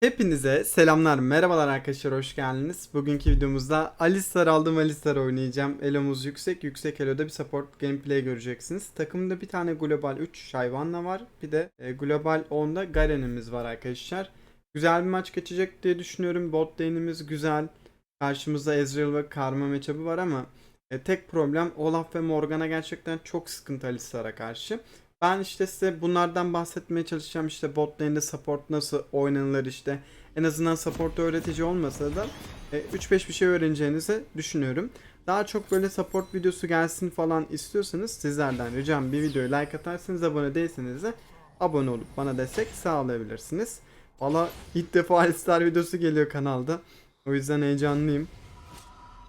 Hepinize selamlar, merhabalar arkadaşlar, hoş geldiniz. Bugünkü videomuzda Alistar aldım, Alistar oynayacağım. Elomuz yüksek, yüksek eloda bir support gameplay göreceksiniz. Takımda bir tane Global 3 Shyvana var, bir de e, Global 10'da Garen'imiz var arkadaşlar. Güzel bir maç geçecek diye düşünüyorum. Bot lane'imiz güzel. Karşımızda Ezreal ve Karma matchup'ı var ama e, tek problem Olaf ve Morgana gerçekten çok sıkıntı Alistar'a karşı. Ben işte size bunlardan bahsetmeye çalışacağım. İşte bot lane'de support nasıl oynanılır işte. En azından support öğretici olmasa da e, 3-5 bir şey öğreneceğinizi düşünüyorum. Daha çok böyle support videosu gelsin falan istiyorsanız sizlerden ricam bir videoya like atarsınız. Abone değilseniz de abone olup bana destek sağlayabilirsiniz. Valla ilk defa Alistar videosu geliyor kanalda. O yüzden heyecanlıyım.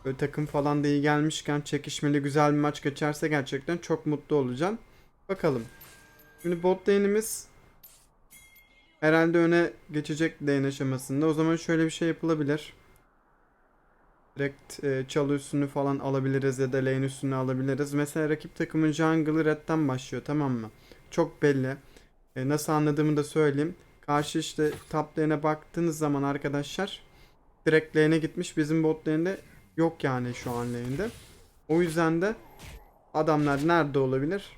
Böyle takım falan da iyi gelmişken çekişmeli güzel bir maç geçerse gerçekten çok mutlu olacağım. Bakalım. Şimdi bot lane'imiz herhalde öne geçecek lane aşamasında. O zaman şöyle bir şey yapılabilir. Direkt e, çalı üstünü falan alabiliriz ya da lane üstünü alabiliriz. Mesela rakip takımın jungle'ı red'den başlıyor tamam mı? Çok belli. E, nasıl anladığımı da söyleyeyim. Karşı işte top lane'e baktığınız zaman arkadaşlar direkt lane'e gitmiş. Bizim bot lane'de yok yani şu an lane'de. O yüzden de adamlar nerede olabilir?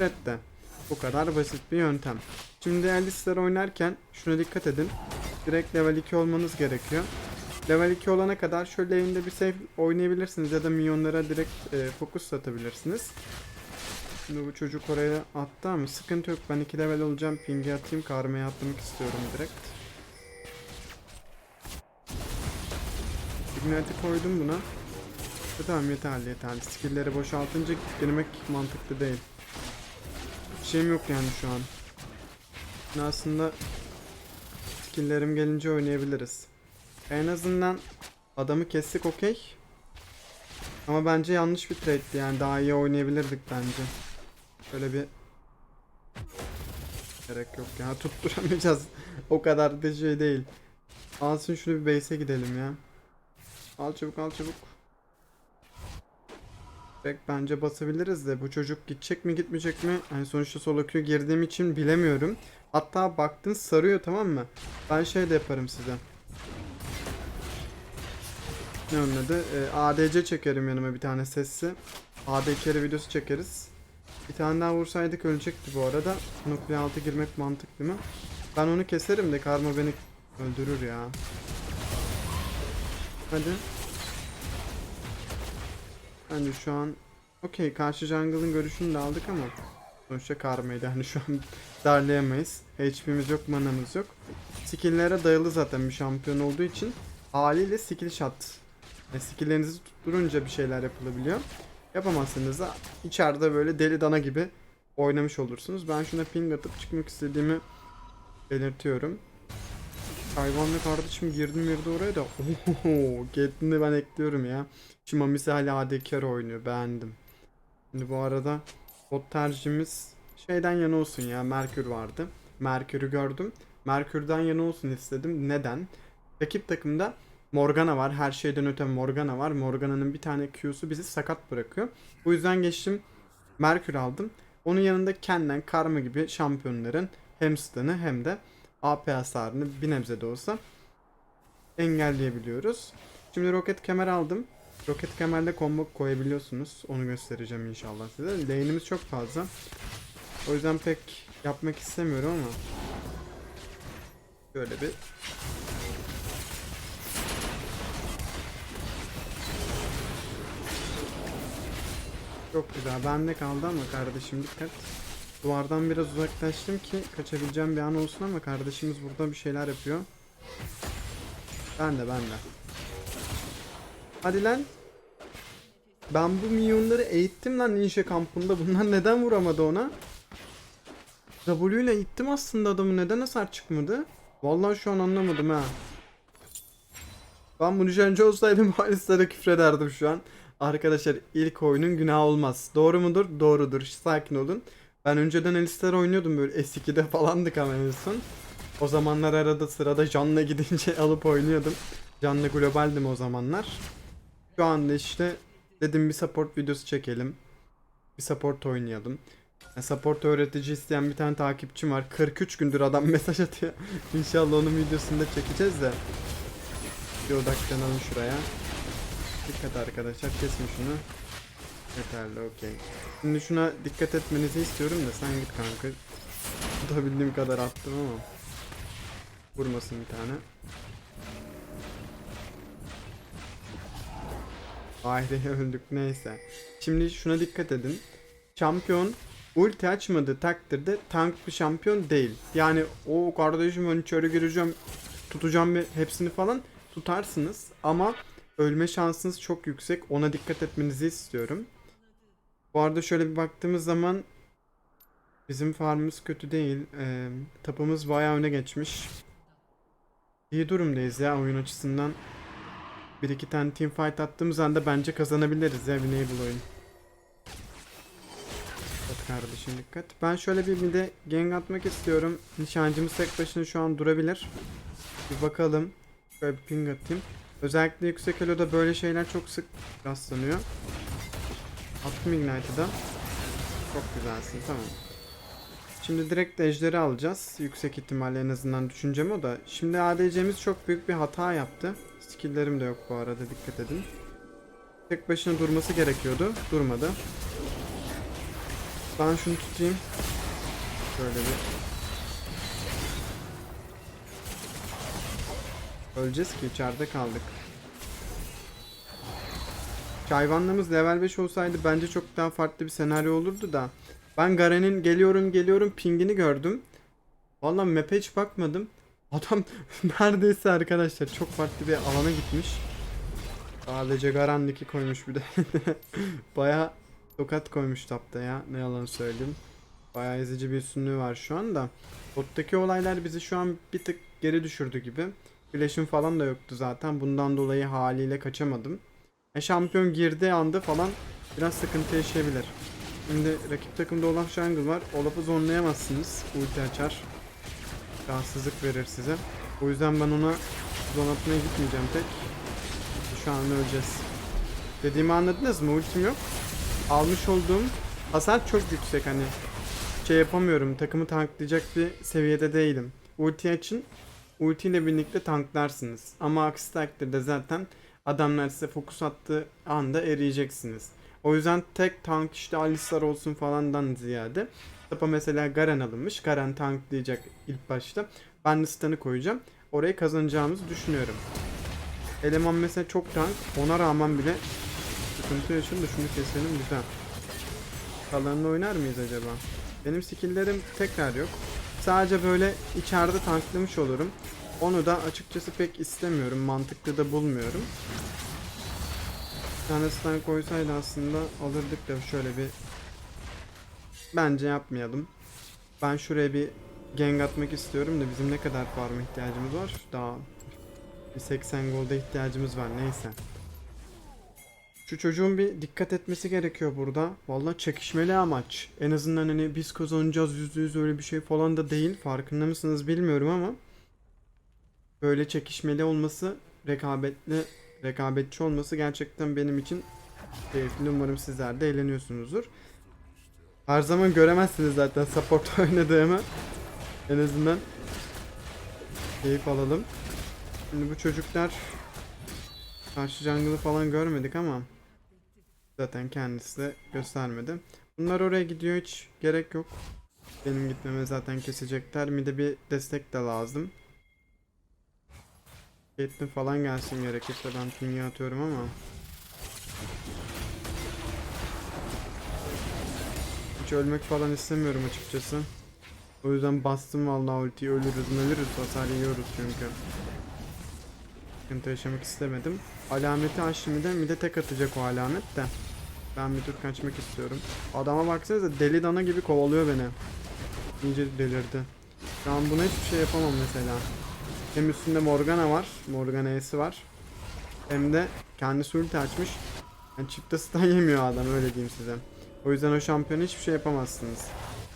Red'de. Bu kadar basit bir yöntem. Şimdi Alistar oynarken şuna dikkat edin. Direkt level 2 olmanız gerekiyor. Level 2 olana kadar şöyle lane'de bir save oynayabilirsiniz ya da minyonlara direkt e, fokus atabilirsiniz. Şimdi bu çocuk oraya attı ama sıkıntı yok. Ben 2 level olacağım. Ping'i atayım. Karmaya atlamak istiyorum direkt. Ignite'i koydum buna. E, Tamam yeterli yeterli. Skill'leri boşaltınca girmek mantıklı değil. Şeyim yok yani şu an. Ben aslında skill'lerim gelince oynayabiliriz. En azından adamı kestik okey. Ama bence yanlış bir trade'ti yani daha iyi oynayabilirdik bence. Şöyle bir gerek yok ya tutturamayacağız. o kadar da şey değil. Alsın şunu bir base'e gidelim ya. Al çabuk al çabuk. Pek bence basabiliriz de bu çocuk gidecek mi gitmeyecek mi? Yani sonuçta solo queue girdiğim için bilemiyorum. Hatta baktın sarıyor tamam mı? Ben şey de yaparım size. Ne onun adı? Ee, ADC çekerim yanıma bir tane sesli. AD carry videosu çekeriz. Bir tane daha vursaydık ölecekti bu arada. Nukleer altı girmek mantıklı mı? Ben onu keserim de karma beni öldürür ya. Hadi. Bence şu an okey karşı jungle'ın görüşünü de aldık ama sonuçta karmaydı hani şu an darlayamayız. HP'miz yok, manamız yok. Skill'lere dayalı zaten bir şampiyon olduğu için haliyle skill shot. Yani skill'lerinizi tutturunca bir şeyler yapılabiliyor. Yapamazsınız da içeride böyle deli dana gibi oynamış olursunuz. Ben şuna ping atıp çıkmak istediğimi belirtiyorum. Hayvanlı kardeşim girdim girdi oraya da oho Gatlin'i ben ekliyorum ya. Şimdi Mamisi hala AD carry oynuyor beğendim. Şimdi bu arada bot tercihimiz şeyden yana olsun ya Merkür vardı. Merkür'ü gördüm. Merkür'den yana olsun istedim. Neden? Rakip takımda Morgana var. Her şeyden öte Morgana var. Morgana'nın bir tane Q'su bizi sakat bırakıyor. Bu yüzden geçtim Merkür aldım. Onun yanında Ken'den Karma gibi şampiyonların hem stun'ı hem de AP hasarını bir nebze de olsa engelleyebiliyoruz. Şimdi roket kemer aldım. Roket kemerle combo koyabiliyorsunuz. Onu göstereceğim inşallah size. Lane'imiz çok fazla. O yüzden pek yapmak istemiyorum ama şöyle bir Çok güzel. Bende kaldı ama kardeşim dikkat. Duvardan biraz uzaklaştım ki kaçabileceğim bir an olsun ama kardeşimiz burada bir şeyler yapıyor. Ben de ben de. Hadi lan. Ben bu milyonları eğittim lan ninja kampında. Bunlar neden vuramadı ona? W ile ittim aslında adamı. Neden hasar çıkmadı? Vallahi şu an anlamadım ha. Ben bunu önce olsaydım Alistar'a küfrederdim şu an. Arkadaşlar ilk oyunun günah olmaz. Doğru mudur? Doğrudur. Sakin olun. Ben önceden Alistar oynuyordum böyle S2'de falandık ama en son. O zamanlar arada sırada Can'la gidince alıp oynuyordum. Can'la globaldim o zamanlar. Şu anda işte dedim bir support videosu çekelim. Bir support oynayalım. Ya, Support öğretici isteyen bir tane takipçim var. 43 gündür adam mesaj atıyor. İnşallah onun videosunu da çekeceğiz de. Bir odaklanalım şuraya. Dikkat arkadaşlar kesme şunu. Yeterli okey. Şimdi şuna dikkat etmenizi istiyorum da sen git kanka. Tutabildiğim kadar attım ama. Vurmasın bir tane. Ahire öldük neyse. Şimdi şuna dikkat edin. Şampiyon ulti açmadığı takdirde tank bir şampiyon değil. Yani o kardeşim ben içeri gireceğim tutacağım bir hepsini falan tutarsınız ama ölme şansınız çok yüksek. Ona dikkat etmenizi istiyorum. Bu arada şöyle bir baktığımız zaman bizim farmımız kötü değil. Ee, tapımız bayağı öne geçmiş. İyi durumdayız ya oyun açısından. Bir iki tane team fight attığımız anda bence kazanabiliriz ya Winnable oyun. Dikkat kardeşim dikkat. Ben şöyle bir bir de gank atmak istiyorum. Nişancımız tek başına şu an durabilir. Bir bakalım. Şöyle bir ping atayım. Özellikle yüksek elo'da böyle şeyler çok sık rastlanıyor. Attım Ignite'ı. Çok güzelsin tamam. Şimdi direkt ejderi alacağız. Yüksek ihtimalle en azından düşüncem o da. Şimdi ADC'miz çok büyük bir hata yaptı. Skill'lerim de yok bu arada dikkat edin. Tek başına durması gerekiyordu. Durmadı. Ben şunu tutayım. Şöyle bir. Öleceğiz ki içeride kaldık. Hayvanlarımız level 5 olsaydı bence çok daha farklı bir senaryo olurdu da. Ben Garen'in geliyorum geliyorum pingini gördüm. Vallahi map'e hiç bakmadım. Adam neredeyse arkadaşlar çok farklı bir alana gitmiş. Sadece Garen koymuş bir de. Baya tokat koymuş tapta ya. Ne yalan söyleyeyim. Bayağı ezici bir üstünlüğü var şu anda. Bottaki olaylar bizi şu an bir tık geri düşürdü gibi. Flash'ım falan da yoktu zaten. Bundan dolayı haliyle kaçamadım. E şampiyon girdiği anda falan biraz sıkıntı yaşayabilir. Şimdi rakip takımda Olaf Jungle var. Olaf'ı zonlayamazsınız. Ulti açar. Rahatsızlık verir size. O yüzden ben ona zon atmaya gitmeyeceğim pek. Şu an öleceğiz. Dediğimi anladınız mı? Ultim yok. Almış olduğum hasar çok yüksek hani. Şey yapamıyorum. Takımı tanklayacak bir seviyede değilim. Ulti açın. Ulti ile birlikte tanklarsınız. Ama aksi takdirde zaten adamlar size fokus attığı anda eriyeceksiniz. O yüzden tek tank işte Alistar olsun falandan ziyade Tapa mesela Garen alınmış. Garen tanklayacak ilk başta. Ben de stun'ı koyacağım. Orayı kazanacağımızı düşünüyorum. Eleman mesela çok tank. Ona rağmen bile sıkıntı yaşıyor da şunu keselim güzel. Kalanını oynar mıyız acaba? Benim skill'lerim tekrar yok. Sadece böyle içeride tanklamış olurum. Onu da açıkçası pek istemiyorum. Mantıklı da bulmuyorum. Bir tane stun koysaydı aslında alırdık da şöyle bir Bence yapmayalım. Ben şuraya bir gank atmak istiyorum da bizim ne kadar farm ihtiyacımız var? Daha bir 80 golda ihtiyacımız var neyse. Şu çocuğun bir dikkat etmesi gerekiyor burada. Vallahi çekişmeli amaç. En azından hani biz kazanacağız yüzde yüz öyle bir şey falan da değil. Farkında mısınız bilmiyorum ama böyle çekişmeli olması, rekabetli, rekabetçi olması gerçekten benim için keyifli. Umarım sizler de eğleniyorsunuzdur. Her zaman göremezsiniz zaten support oynadığımı. En azından keyif alalım. Şimdi bu çocuklar karşı jungle'ı falan görmedik ama zaten kendisi de göstermedi. Bunlar oraya gidiyor hiç gerek yok. Benim gitmeme zaten kesecekler. Bir de bir destek de lazım. Caitlyn falan gelsin gerekirse ben pingi atıyorum ama. Hiç ölmek falan istemiyorum açıkçası. O yüzden bastım vallahi ultiyi ölürüz ölürüz hasar yiyoruz çünkü. Sıkıntı yaşamak istemedim. Alameti açtım bir de tek atacak o alamet de. Ben bir tur kaçmak istiyorum. Adama baksanıza deli dana gibi kovalıyor beni. İyice delirdi. An buna hiçbir şey yapamam mesela. Hem üstünde Morgana var. Morgana E'si var. Hem de kendisi ulti açmış. Yani çifte stun yemiyor adam öyle diyeyim size. O yüzden o şampiyonu hiçbir şey yapamazsınız.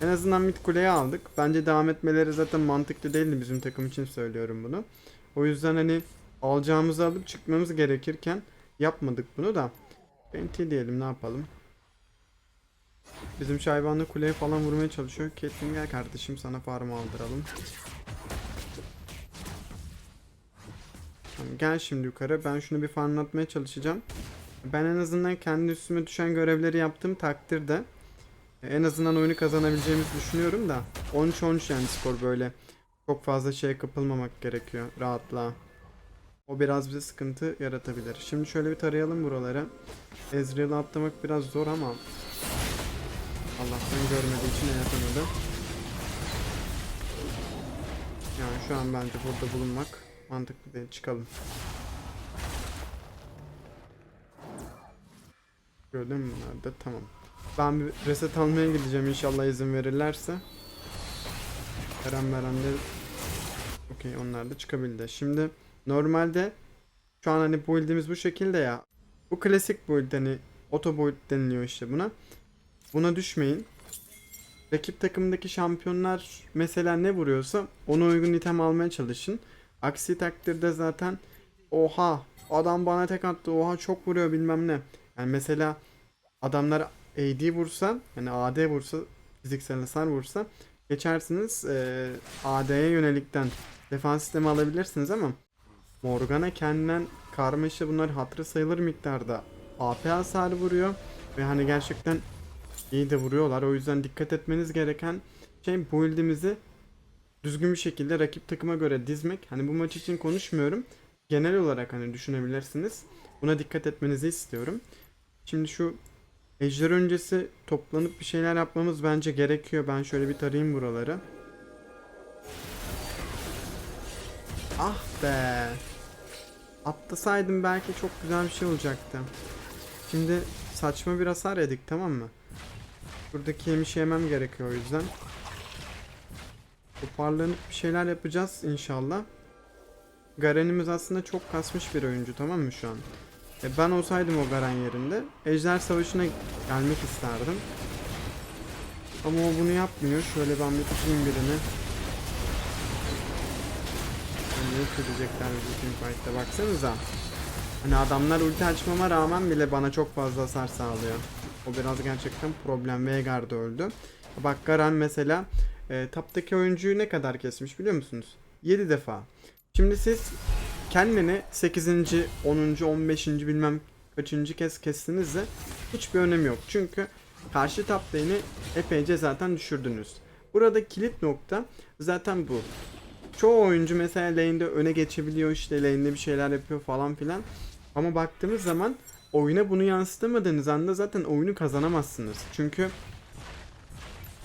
En azından mid kuleyi aldık. Bence devam etmeleri zaten mantıklı değildi bizim takım için söylüyorum bunu. O yüzden hani alacağımızı alıp çıkmamız gerekirken yapmadık bunu da. Enti diyelim ne yapalım. Bizim Şayvanlı kuleye falan vurmaya çalışıyor. Caitlyn gel kardeşim sana farm aldıralım. Tamam, gel şimdi yukarı. Ben şunu bir farmlatmaya çalışacağım. Ben en azından kendi üstüme düşen görevleri yaptığım takdirde en azından oyunu kazanabileceğimizi düşünüyorum da 13-13 yani skor böyle. Çok fazla şeye kapılmamak gerekiyor rahatlığa. O biraz bize sıkıntı yaratabilir. Şimdi şöyle bir tarayalım buraları. Ezreal'ı atlamak biraz zor ama Allah'tan görmediği için yapamadı. Yani şu an bence burada bulunmak mantıklı değil. Çıkalım. Gördün mü bunlar da? Tamam. Ben bir reset almaya gideceğim inşallah izin verirlerse. Eren Beren de Okey onlar da çıkabildi. Şimdi normalde şu an hani build'imiz bu şekilde ya. Bu klasik build hani auto build deniliyor işte buna. Buna düşmeyin. Rakip takımdaki şampiyonlar mesela ne vuruyorsa ona uygun item almaya çalışın. Aksi takdirde zaten oha adam bana tek attı oha çok vuruyor bilmem ne. Yani mesela adamlar AD vursa yani AD vursa fiziksel hasar vursa geçersiniz eee AD'ye yönelikten defans sistemi alabilirsiniz ama Morgana kendinden karmaşa bunlar hatırı sayılır miktarda AP hasarı vuruyor ve hani gerçekten iyi de vuruyorlar. O yüzden dikkat etmeniz gereken şey build'imizi düzgün bir şekilde rakip takıma göre dizmek. Hani bu maç için konuşmuyorum. Genel olarak hani düşünebilirsiniz. Buna dikkat etmenizi istiyorum. Şimdi şu ejder öncesi toplanıp bir şeyler yapmamız bence gerekiyor. Ben şöyle bir tarayayım buraları. Ah be. Atlasaydım belki çok güzel bir şey olacaktı. Şimdi saçma bir hasar yedik tamam mı? Buradaki yemişi yemem gerekiyor o yüzden. Toparlanıp bir şeyler yapacağız inşallah. Garen'imiz aslında çok kasmış bir oyuncu tamam mı şu an? E ben olsaydım o Garen yerinde Ejder Savaşı'na gelmek isterdim. Ama o bunu yapmıyor. Şöyle ben bir tutayım birini. Ne edecekler bizi teamfight'ta baksanıza. Hani adamlar ulti açmama rağmen bile bana çok fazla hasar sağlıyor. O biraz gerçekten problem. Veigar da öldü. Bak Garen mesela e, taptaki oyuncuyu ne kadar kesmiş biliyor musunuz? 7 defa. Şimdi siz kendini 8. 10. 15. bilmem kaçıncı kez kestiniz de hiçbir önemi yok. Çünkü karşı top lane'i epeyce zaten düşürdünüz. Burada kilit nokta zaten bu. Çoğu oyuncu mesela lane'de öne geçebiliyor işte lane'de bir şeyler yapıyor falan filan. Ama baktığımız zaman oyuna bunu yansıtamadığınız anda zaten oyunu kazanamazsınız. Çünkü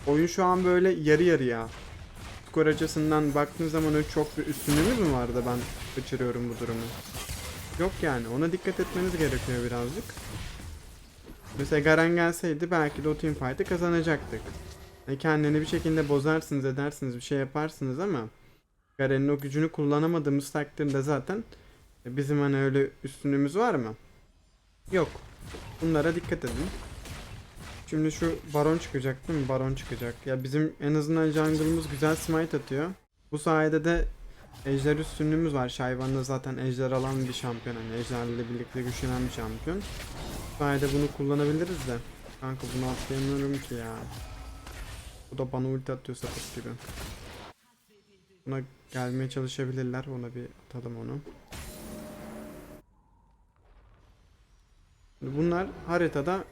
oyun şu an böyle yarı yarıya. Skor açısından baktığınız zaman öyle çok bir üstünlüğümüz mü var da ben kaçırıyorum bu durumu. Yok yani ona dikkat etmeniz gerekiyor birazcık. Mesela Garen gelseydi belki de o teamfight'ı kazanacaktık. Yani kendini bir şekilde bozarsınız edersiniz bir şey yaparsınız ama Garen'in o gücünü kullanamadığımız takdirde zaten e, bizim hani öyle üstünlüğümüz var mı? Yok. Bunlara dikkat edin. Şimdi şu baron çıkacak değil mi? Baron çıkacak. Ya bizim en azından jungle'ımız güzel smite atıyor. Bu sayede de ejder üstünlüğümüz var. Shyvana zaten ejder alan bir şampiyon. Yani ejderle birlikte güçlenen bir şampiyon. Bu sayede bunu kullanabiliriz de. Kanka bunu atlayamıyorum ki ya. Bu da bana ulti atıyor sapık gibi. Buna gelmeye çalışabilirler. Ona bir atalım onu. Bunlar haritada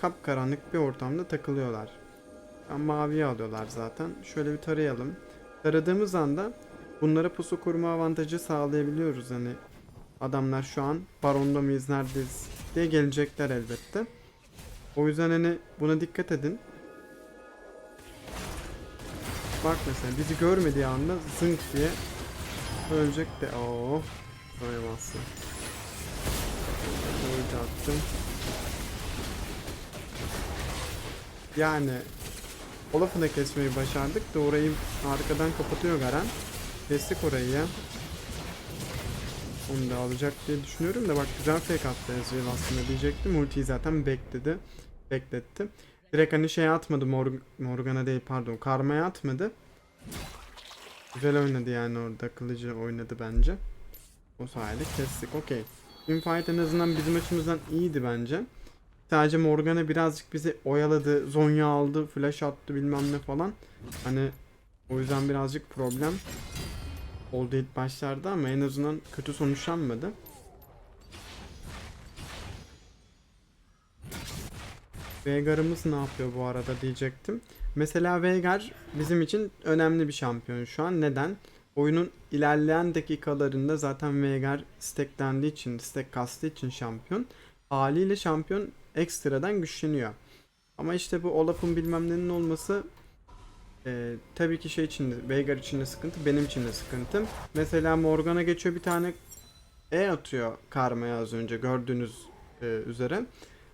kapkaranlık bir ortamda takılıyorlar. Yani maviye alıyorlar zaten. Şöyle bir tarayalım. Taradığımız anda bunlara pusu kurma avantajı sağlayabiliyoruz. Hani adamlar şu an baronda mıyız neredeyiz diye gelecekler elbette. O yüzden hani buna dikkat edin. Bak mesela bizi görmediği anda zınk diye ölecek de ooo doyamazsın. Ulti attım. Yani o lafını kesmeyi başardık da arkadan kapatıyor Garen. Kestik orayı ya. Onu da alacak diye düşünüyorum da bak güzel fake attı Ezreal aslında diyecektim. Ultiyi zaten bekledi. Bekletti. Direkt hani şey atmadı Mor Morgana değil pardon Karma'ya atmadı. Güzel oynadı yani orada kılıcı oynadı bence. O sayede kestik okey. Teamfight en azından bizim açımızdan iyiydi bence. Sadece Morgana birazcık bizi oyaladı. Zonya aldı. Flash attı bilmem ne falan. Hani o yüzden birazcık problem oldu ilk başlarda ama en azından kötü sonuçlanmadı. Veigar'ımız ne yapıyor bu arada diyecektim. Mesela Veigar bizim için önemli bir şampiyon şu an. Neden? Oyunun ilerleyen dakikalarında zaten Veigar stacklendiği için, stack kastığı için şampiyon. Haliyle şampiyon ekstradan güçleniyor. Ama işte bu Olaf'ın bilmem nenin olması e, tabii ki şey için de, Veigar için de sıkıntı, benim için de sıkıntı. Mesela Morgana geçiyor bir tane E atıyor Karma'ya az önce gördüğünüz e, üzere.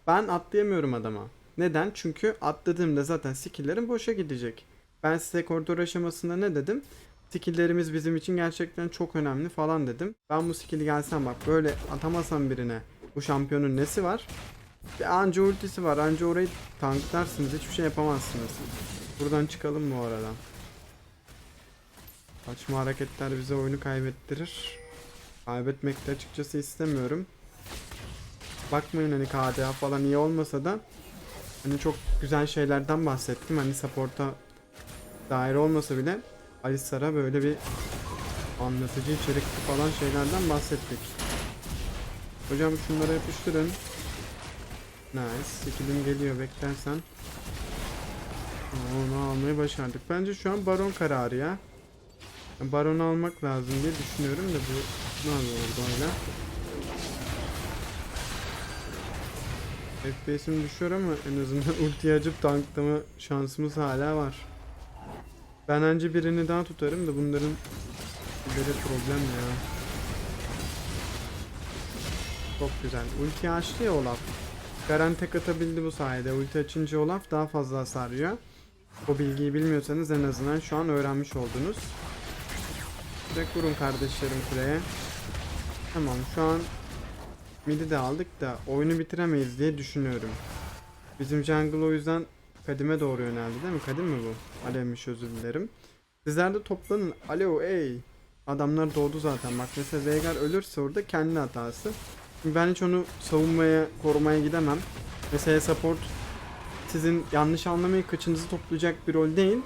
Ben atlayamıyorum adama. Neden? Çünkü atladığımda zaten skill'lerim boşa gidecek. Ben size koridor aşamasında ne dedim? Skill'lerimiz bizim için gerçekten çok önemli falan dedim. Ben bu skill'i gelsem bak böyle atamasam birine bu şampiyonun nesi var? Anca ultisi var. Anca orayı tanklarsınız. Hiçbir şey yapamazsınız. Buradan çıkalım bu arada. Saçma hareketler bize oyunu kaybettirir. Kaybetmek de açıkçası istemiyorum. Bakmayın hani KDA falan iyi olmasa da hani çok güzel şeylerden bahsettim. Hani support'a dair olmasa bile Alistar'a böyle bir anlatıcı içerikli falan şeylerden bahsettik. Hocam şunları yapıştırın. Nice. Skillim geliyor beklersen. Onu almayı başardık. Bence şu an baron kararı ya. Baron almak lazım diye düşünüyorum da bu ne yapıyor orada öyle? FPS'im düşüyor ama en azından ulti açıp tanklama şansımız hala var. Ben önce birini daha tutarım da bunların böyle problem ya. Çok güzel. Ulti açtı ya Olaf. Garen tek atabildi bu sayede. Ulti açınca Olaf daha fazla hasar yiyor. O bilgiyi bilmiyorsanız en azından şu an öğrenmiş oldunuz. Direkt vurun kardeşlerim kuleye. Tamam şu an midi de aldık da oyunu bitiremeyiz diye düşünüyorum. Bizim jungle o yüzden kadime doğru yöneldi değil mi? Kadim mi bu? Alevmiş özür dilerim. Sizler de toplanın. Alo ey. Adamlar doğdu zaten. Bak mesela Veigar ölürse orada kendi hatası. Ben hiç onu savunmaya, korumaya gidemem. Mesela support sizin yanlış anlamayın kaçınızı toplayacak bir rol değil.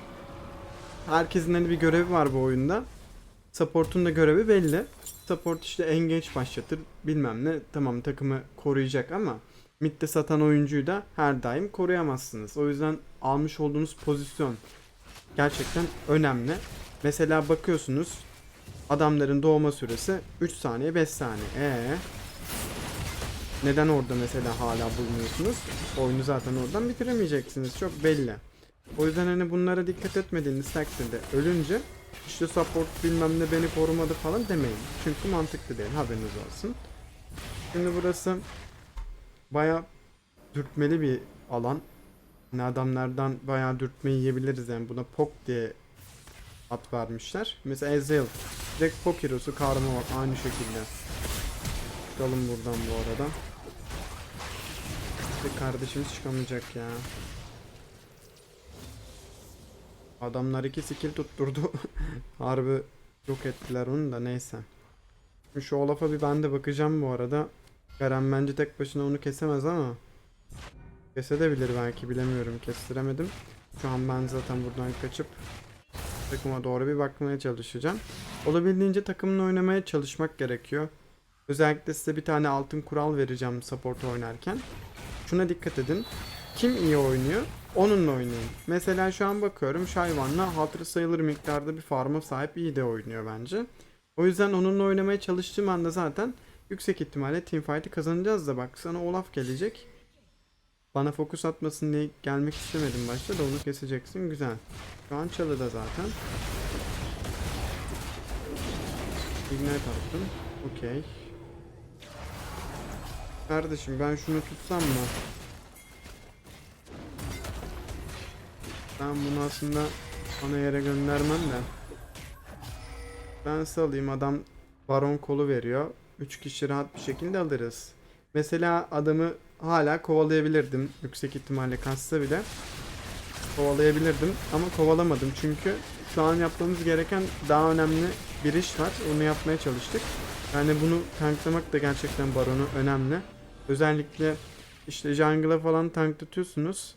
Herkesin hani bir görevi var bu oyunda. Support'un da görevi belli. Support işte engage başlatır bilmem ne. Tamam takımı koruyacak ama midde satan oyuncuyu da her daim koruyamazsınız. O yüzden almış olduğunuz pozisyon gerçekten önemli. Mesela bakıyorsunuz adamların doğma süresi 3 saniye 5 saniye. Ee neden orada mesela hala bulunuyorsunuz? Oyunu zaten oradan bitiremeyeceksiniz. Çok belli. O yüzden hani bunlara dikkat etmediğiniz takdirde ölünce işte support bilmem ne beni korumadı falan demeyin. Çünkü mantıklı değil haberiniz olsun. Şimdi burası baya dürtmeli bir alan. Yani adamlardan bayağı dürtme yiyebiliriz yani buna pok diye ad vermişler. Mesela Ezreal direkt pok hero'su karma bak aynı şekilde. Çıkalım buradan bu arada. Bir şimdi çıkamayacak ya. Adamlar iki skill tutturdu. Harbi yok ettiler onu da neyse. Şu Olaf'a bir ben de bakacağım bu arada. Garen bence tek başına onu kesemez ama. Kesebilir belki bilemiyorum kestiremedim. Şu an ben zaten buradan kaçıp takıma doğru bir bakmaya çalışacağım. Olabildiğince takımla oynamaya çalışmak gerekiyor. Özellikle size bir tane altın kural vereceğim support oynarken. Şuna dikkat edin. Kim iyi oynuyor? Onunla oynayın. Mesela şu an bakıyorum Shyvan'la hatırı sayılır miktarda bir farma sahip iyi de oynuyor bence. O yüzden onunla oynamaya çalıştığım anda zaten yüksek ihtimalle teamfight'i kazanacağız da bak sana Olaf gelecek. Bana fokus atmasın diye gelmek istemedim başta da onu keseceksin güzel. Şu an çalıda zaten. Ignite attım. Okey. Kardeşim ben şunu tutsam mı? Ben bunu aslında ana yere göndermem de. Ben salayım adam baron kolu veriyor. 3 kişi rahat bir şekilde alırız. Mesela adamı hala kovalayabilirdim. Yüksek ihtimalle kassa bile. Kovalayabilirdim ama kovalamadım çünkü şu an yapmamız gereken daha önemli bir iş var. Onu yapmaya çalıştık. Yani bunu tanklamak da gerçekten baronu önemli. Özellikle işte jungle'a falan tanklatıyorsunuz.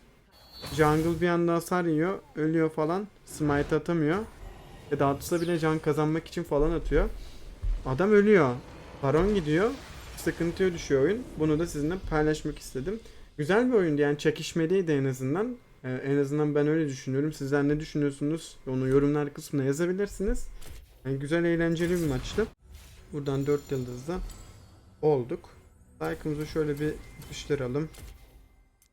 Jungle bir anda hasar yiyor, ölüyor falan. Smite atamıyor. Ve dağıtsa bile can kazanmak için falan atıyor. Adam ölüyor. Baron gidiyor. Sıkıntıya düşüyor oyun. Bunu da sizinle paylaşmak istedim. Güzel bir oyundu yani çekişmeliydi en azından. Ee, en azından ben öyle düşünüyorum. Sizler ne düşünüyorsunuz? Onu yorumlar kısmına yazabilirsiniz. Yani güzel eğlenceli bir maçtı. Buradan 4 yıldızda olduk. Like'ımızı şöyle bir yapıştıralım.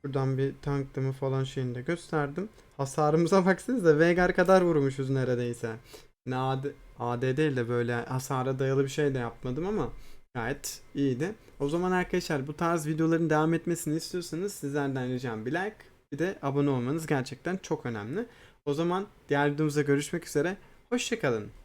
Buradan bir tanklama falan şeyini de gösterdim. Hasarımıza baksanıza Veigar kadar vurmuşuz neredeyse. Ne AD, AD değil de böyle hasara dayalı bir şey de yapmadım ama gayet iyiydi. O zaman arkadaşlar bu tarz videoların devam etmesini istiyorsanız sizlerden ricam bir like bir de abone olmanız gerçekten çok önemli. O zaman diğer videomuzda görüşmek üzere. Hoşçakalın.